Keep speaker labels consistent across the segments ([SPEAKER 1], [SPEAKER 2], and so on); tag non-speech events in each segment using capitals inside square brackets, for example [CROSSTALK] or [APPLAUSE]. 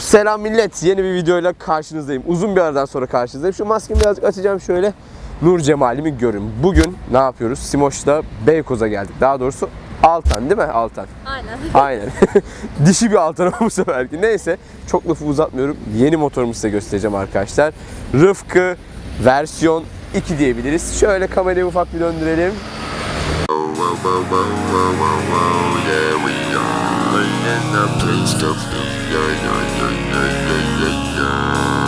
[SPEAKER 1] Selam millet. Yeni bir videoyla karşınızdayım. Uzun bir aradan sonra karşınızdayım. Şu maskemi birazcık açacağım şöyle. Nur cemalimi görün. Bugün ne yapıyoruz? Simoş'la Beykoz'a geldik. Daha doğrusu Altan değil mi? Altan.
[SPEAKER 2] Aynen. [LAUGHS]
[SPEAKER 1] Aynen. [LAUGHS] Dişi bir Altan bu seferki. Neyse çok lafı uzatmıyorum. Yeni motorumu size göstereceğim arkadaşlar. Rıfkı versiyon 2 diyebiliriz. Şöyle kamerayı ufak bir döndürelim.
[SPEAKER 3] In the place to be. Yeah, yeah, yeah, yeah, yeah, yeah, yeah.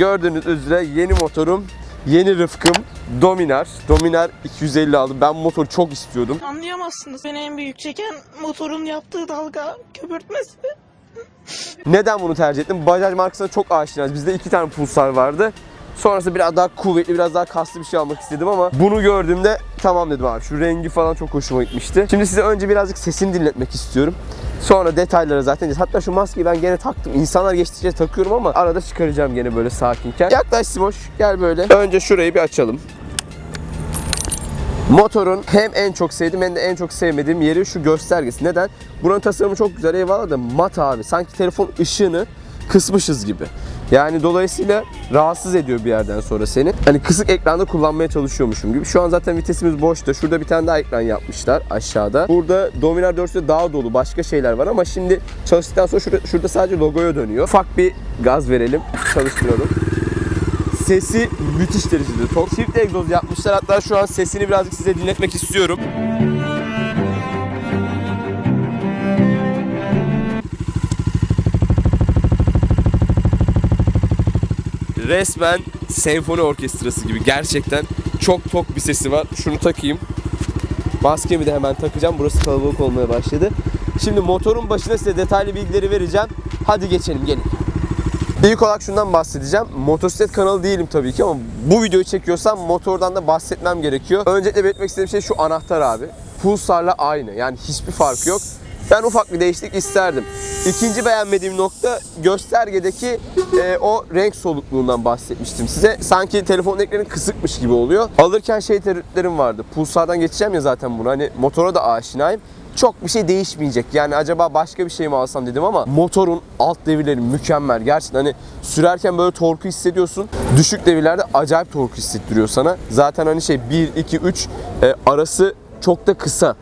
[SPEAKER 1] Gördüğünüz üzere yeni motorum, yeni Rıfkım Dominar. Dominar 250 aldım. Ben bu motoru çok istiyordum.
[SPEAKER 4] Anlayamazsınız. Beni en büyük çeken motorun yaptığı dalga köpürtmesi.
[SPEAKER 1] Neden bunu tercih ettim? Bajaj markasına çok aşinayız. Bizde iki tane pulsar vardı. Sonrası biraz daha kuvvetli, biraz daha kaslı bir şey almak istedim ama bunu gördüğümde tamam dedim abi. Şu rengi falan çok hoşuma gitmişti. Şimdi size önce birazcık sesini dinletmek istiyorum. Sonra detaylara zaten. Hatta şu maskeyi ben gene taktım. İnsanlar geçtikçe takıyorum ama arada çıkaracağım gene böyle sakinken. Yaklaş Simoş. Gel böyle. Önce şurayı bir açalım. Motorun hem en çok sevdiğim hem de en çok sevmediğim yeri şu göstergesi. Neden? Buranın tasarımı çok güzel eyvallah da mat abi. Sanki telefon ışığını kısmışız gibi. Yani dolayısıyla rahatsız ediyor bir yerden sonra seni. Hani kısık ekranda kullanmaya çalışıyormuşum gibi. Şu an zaten vitesimiz boşta. Şurada bir tane daha ekran yapmışlar aşağıda. Burada Dominar 4'te daha dolu başka şeyler var ama şimdi çalıştıktan sonra şurada, şurada sadece logoya dönüyor. Ufak bir gaz verelim. Çalıştıralım. Sesi müthiş derecede tok. Çift egzoz yapmışlar. Hatta şu an sesini birazcık size dinletmek istiyorum. Resmen senfoni orkestrası gibi. Gerçekten çok tok bir sesi var. Şunu takayım. Maskemi de hemen takacağım. Burası kalabalık olmaya başladı. Şimdi motorun başına size detaylı bilgileri vereceğim. Hadi geçelim gelin. İlk olarak şundan bahsedeceğim. Motosiklet kanalı değilim tabii ki ama bu videoyu çekiyorsam motordan da bahsetmem gerekiyor. Öncelikle belirtmek istediğim şey şu anahtar abi. Pulsar'la aynı. Yani hiçbir farkı yok. Ben ufak bir değişiklik isterdim. İkinci beğenmediğim nokta göstergedeki e, o renk solukluğundan bahsetmiştim size. Sanki telefon ekranı kısıkmış gibi oluyor. Alırken şey tereddütlerim vardı. Pulsar'dan geçeceğim ya zaten bunu. Hani motora da aşinayım çok bir şey değişmeyecek. Yani acaba başka bir şey mi alsam dedim ama motorun alt devirleri mükemmel. Gerçekten hani sürerken böyle torku hissediyorsun. Düşük devirlerde acayip torku hissettiriyor sana. Zaten hani şey 1 2 3 e, arası çok da kısa.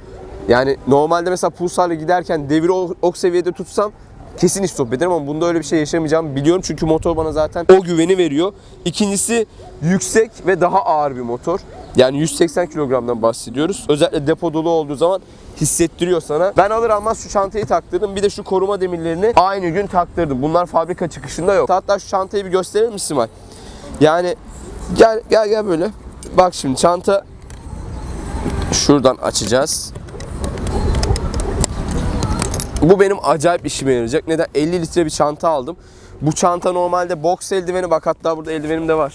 [SPEAKER 1] Yani normalde mesela pulsarla giderken deviri o, o seviyede tutsam kesin istop ederim ama bunda öyle bir şey yaşamayacağımı biliyorum. Çünkü motor bana zaten o güveni veriyor. İkincisi yüksek ve daha ağır bir motor. Yani 180 kilogramdan bahsediyoruz. Özellikle depo dolu olduğu zaman hissettiriyor sana. Ben alır almaz şu çantayı taktırdım. Bir de şu koruma demirlerini aynı gün taktırdım. Bunlar fabrika çıkışında yok. Hatta şu çantayı bir gösterir misin Simay? Yani gel gel gel böyle. Bak şimdi çanta şuradan açacağız. Bu benim acayip işime yarayacak. Neden? 50 litre bir çanta aldım. Bu çanta normalde box eldiveni bak hatta burada eldivenim de var.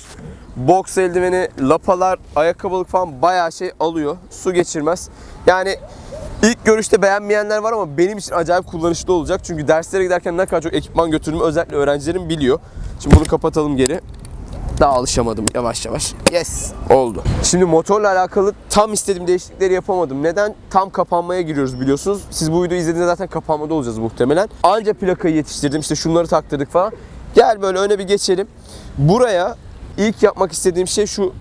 [SPEAKER 1] Box eldiveni, lapalar, ayakkabılık falan bayağı şey alıyor. Su geçirmez. Yani ilk görüşte beğenmeyenler var ama benim için acayip kullanışlı olacak. Çünkü derslere giderken ne kadar çok ekipman götürdüğümü özellikle öğrencilerim biliyor. Şimdi bunu kapatalım geri. Daha alışamadım yavaş yavaş. Yes oldu. Şimdi motorla alakalı tam istediğim değişiklikleri yapamadım. Neden? Tam kapanmaya giriyoruz biliyorsunuz. Siz bu videoyu izlediğinizde zaten kapanmada olacağız muhtemelen. Anca plakayı yetiştirdim. İşte şunları taktırdık falan. Gel böyle öne bir geçelim. Buraya ilk yapmak istediğim şey şu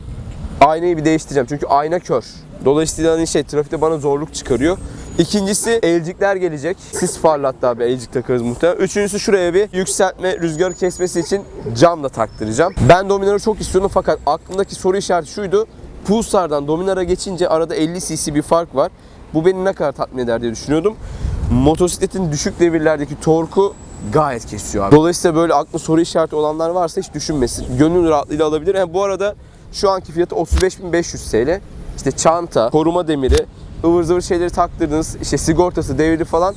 [SPEAKER 1] aynayı bir değiştireceğim. Çünkü ayna kör. Dolayısıyla hani şey trafikte bana zorluk çıkarıyor. İkincisi elcikler gelecek. Sis farlı hatta bir elcik takarız muhtemelen. Üçüncüsü şuraya bir yükseltme, rüzgarı kesmesi için cam da taktıracağım. Ben Dominar'ı çok istiyordum fakat aklımdaki soru işareti şuydu. Pulsar'dan Dominar'a geçince arada 50 cc bir fark var. Bu beni ne kadar tatmin eder diye düşünüyordum. Motosikletin düşük devirlerdeki torku gayet kesiyor abi. Dolayısıyla böyle aklı soru işareti olanlar varsa hiç düşünmesin. Gönül rahatlığıyla alabilir. Yani bu arada şu anki fiyatı 35.500 TL. İşte çanta, koruma demiri, ıvır zıvır şeyleri taktırdınız. İşte sigortası, devri falan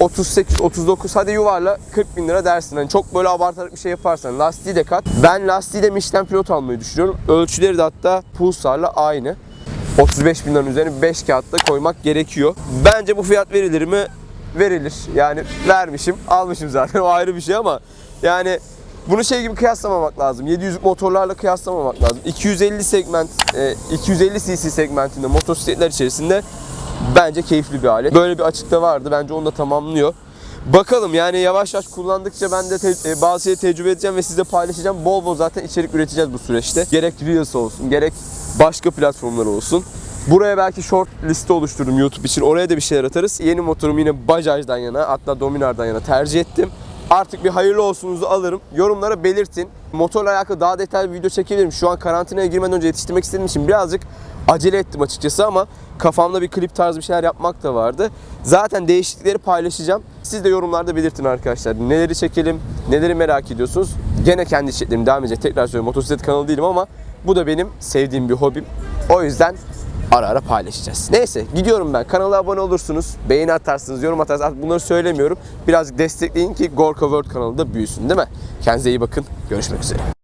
[SPEAKER 1] 38, 39 hadi yuvarla 40 bin lira dersin. Hani çok böyle abartarak bir şey yaparsan lastiği de kat. Ben lastiği de Michelin pilot almayı düşünüyorum. Ölçüleri de hatta Pulsar'la aynı. 35 bin liranın üzerine 5 kağıtta koymak gerekiyor. Bence bu fiyat verilir mi? Verilir. Yani vermişim, almışım zaten [LAUGHS] o ayrı bir şey ama yani bunu şey gibi kıyaslamamak lazım. 700 motorlarla kıyaslamamak lazım. 250 segment, e, 250 cc segmentinde motosikletler içerisinde bence keyifli bir alet. Böyle bir açıkta vardı. Bence onu da tamamlıyor. Bakalım yani yavaş yavaş kullandıkça ben de te- e, bazı şeyleri tecrübe edeceğim ve sizle paylaşacağım. Bol bol zaten içerik üreteceğiz bu süreçte. Gerek Reels olsun, gerek başka platformlar olsun. Buraya belki short liste oluştururum YouTube için. Oraya da bir şeyler atarız. Yeni motorum yine Bajaj'dan yana hatta Dominar'dan yana tercih ettim. Artık bir hayırlı olsunuzu alırım. Yorumlara belirtin. Motorla alakalı daha detaylı bir video çekebilirim. Şu an karantinaya girmeden önce yetiştirmek istediğim için birazcık acele ettim açıkçası ama kafamda bir klip tarzı bir şeyler yapmak da vardı. Zaten değişiklikleri paylaşacağım. Siz de yorumlarda belirtin arkadaşlar. Neleri çekelim, neleri merak ediyorsunuz. Gene kendi içeriklerim devam edecek. Tekrar söylüyorum motosiklet kanalı değilim ama bu da benim sevdiğim bir hobim. O yüzden ara ara paylaşacağız. Neyse gidiyorum ben. Kanala abone olursunuz. Beğeni atarsınız, yorum atarsınız. Bunları söylemiyorum. Birazcık destekleyin ki Gorka World kanalı da büyüsün değil mi? Kendinize iyi bakın. Görüşmek üzere.